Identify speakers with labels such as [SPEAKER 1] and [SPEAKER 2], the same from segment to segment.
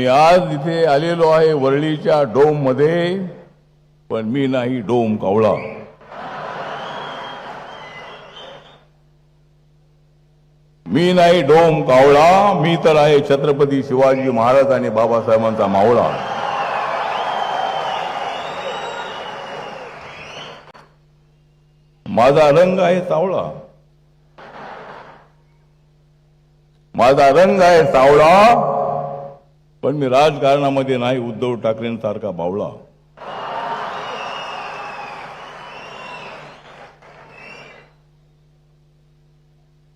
[SPEAKER 1] मी आज इथे आलेलो आहे वरळीच्या डोममध्ये पण मी नाही डोम कावळा. मी नाही डोम कावळा मी तर आहे छत्रपती शिवाजी महाराज आणि बाबासाहेबांचा मावळा. माझा रंग आहे सावळा. माझा रंग आहे सावळा पण मी राजकारणामध्ये नाही उद्धव ठाकरेंसारखा बावळा.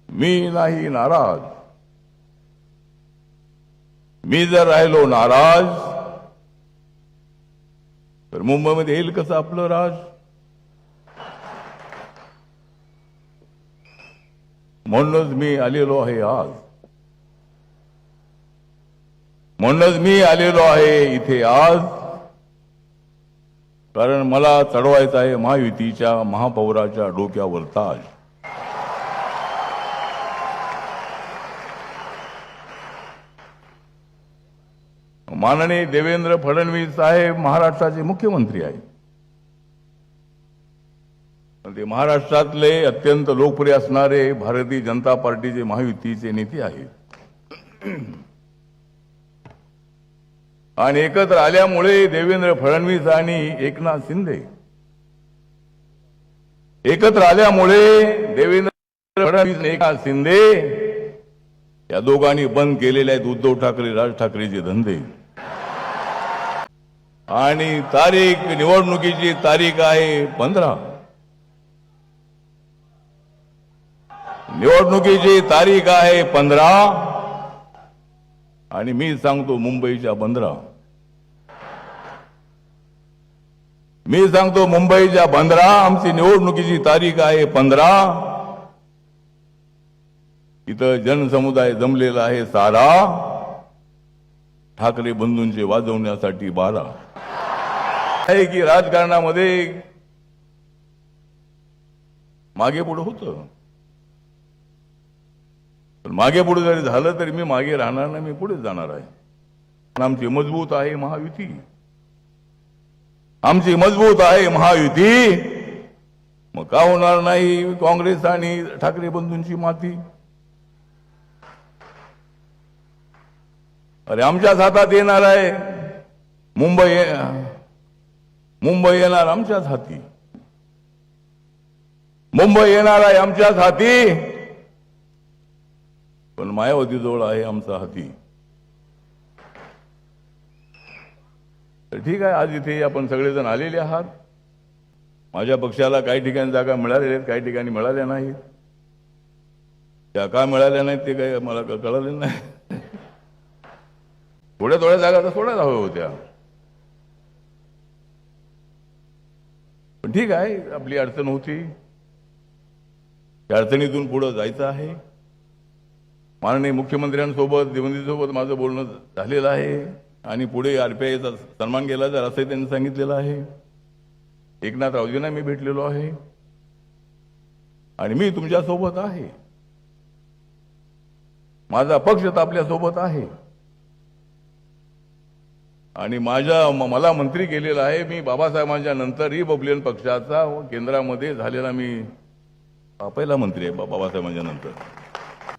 [SPEAKER 1] मी नाही नाराज. मी जर राहिलो नाराज तर मुंबईमध्ये येईल कसं आपलं राज? म्हणूनच मी आलेलो आहे आज. म्हणूनच मी आलेलो आहे इथे आज. कारण मला चढवायचं आहे महायुतीच्या महापौराच्या डोक्यावर ताज माननीय देवेंद्र फडणवीस साहेब महाराष्ट्राचे मुख्यमंत्री आहेत. ते महाराष्ट्रातले अत्यंत लोकप्रिय असणारे भारतीय जनता पार्टीचे महायुतीचे नेते आहेत. आणि एकत्र आल्यामुळे देवेंद्र फडणवीस आणि एकनाथ शिंदे. एकत्र आल्यामुळे देवेंद्र फडणवीस आणि एकनाथ शिंदे या दोघांनी बंद केलेले आहेत उद्धव ठाकरे राज ठाकरेचे धंदे. आणि तारीख निवडणुकीची तारीख आहे पंधरा. निवडणुकीची तारीख आहे पंधरा. आणि मी सांगतो मुंबईच्या बंदरा. मी सांगतो मुंबईच्या बंदरा आमची निवडणुकीची तारीख आहे पंधरा. इथं जनसमुदाय जमलेला आहे सारा. ठाकरे बंधूंचे वाजवण्यासाठी बारा. आहे की राजकारणामध्ये मागे पुढे होतं? पण मागे पुढे जरी झालं तरी मी मागे राहणार नाही मी पुढे जाणार आहे. पण आमची मजबूत आहे महायुती. आमची मजबूत आहे महायुती. मग का होणार नाही काँग्रेस आणि ठाकरे बंधूंची माती? अरे आमच्याच हातात येणार आहे. मुंबई मुंबई येणार आमच्याच हाती. मुंबई येणार आहे आमच्याच हाती. पण मायावतीजवळ आहे आमचा हाती. तर ठीक आहे आज इथे आपण सगळेजण आलेले आहात. माझ्या पक्षाला काही ठिकाणी जागा मिळालेल्या आहेत काही ठिकाणी मिळाल्या नाहीत. त्या का मिळाल्या नाहीत ते काही मला कळाले नाही. थोड्या थोड्या जागा तर सोडायला हव्या होत्या. पण ठीक आहे आपली अडचण होती. त्या अडचणीतून पुढं जायचं आहे. माननीय मुख्यमंत्र्यांसोबत देवेंद्रसोबत माझं बोलणं झालेलं आहे. आणि पुढे आरपीआयचा सन्मान केला जाईल असंही त्यांनी सांगितलेलं आहे. एकनाथ रावजींना मी भेटलेलो आहे. आणि मी तुमच्यासोबत आहे. माझा पक्ष तर आपल्यासोबत आहे. आणि माझ्या मला मंत्री केलेला आहे. मी बाबासाहेबांच्या नंतर रिपब्लिकन पक्षाचा केंद्रामध्ये झालेला मी पहिला मंत्री आहे बा- बाबासाहेबांच्या नंतर.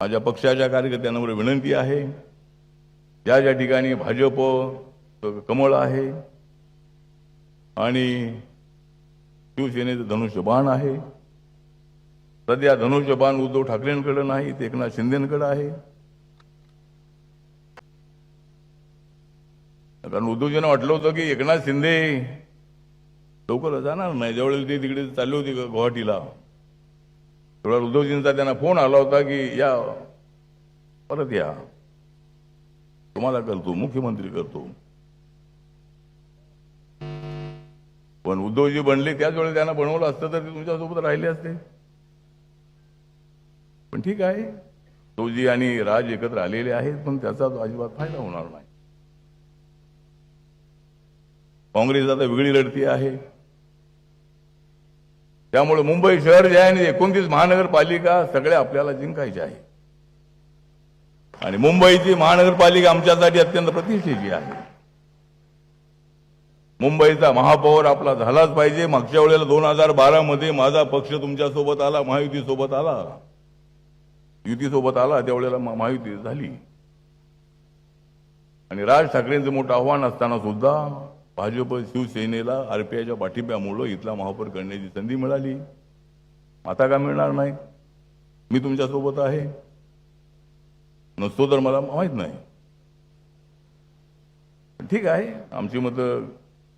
[SPEAKER 1] माझ्या पक्षाच्या कार्यकर्त्यांवर विनंती आहे. ज्या ज्या ठिकाणी भाजप कमळ आहे आणि शिवसेनेचं धनुष्यबाण आहे. सध्या धनुष्यबाण उद्धव ठाकरेंकडे नाही ते एकनाथ शिंदेकडे आहे. कारण उद्धवजींना वाटलं होतं की एकनाथ शिंदे लवकर जाणार नाही. जवळ ते तिकडे चालले होते गुवाहाटीला तेवढा उद्धवजींचा त्यांना फोन आला होता की या परत या. तुम्हाला करतो मुख्यमंत्री करतो. पण उद्धवजी बनले त्याच वेळेला त्यांना बनवलं असतं तर ते तुमच्यासोबत राहिले असते. पण ठीक आहे. उद्धवजी आणि राज एकत्र आलेले आहेत पण त्याचा तो अजिबात फायदा होणार नाही. काँग्रेस आता वेगळी लढती आहे. त्यामुळे मुंबई शहर जे आहे आणि एकोणतीस महानगरपालिका सगळ्या आपल्याला जिंकायच्या आहे. आणि मुंबईची महानगरपालिका आमच्यासाठी अत्यंत प्रतिष्ठेची आहे. मुंबईचा महापौर आपला झालाच पाहिजे. मागच्या वेळेला दोन हजार बारा मध्ये माझा पक्ष तुमच्यासोबत आला महायुतीसोबत आला. युती सोबत आला त्यावेळेला महायुती झाली. आणि राज ठाकरेंचं मोठं आव्हान असताना सुद्धा भाजप शिवसेनेला आरपीआयच्या पाठिंब्यामुळं इथला महापौर करण्याची संधी मिळाली. आता का मिळणार नाही? मी तुमच्यासोबत आहे. नसतो तर मला माहीत नाही. ठीक आहे. आमची मतं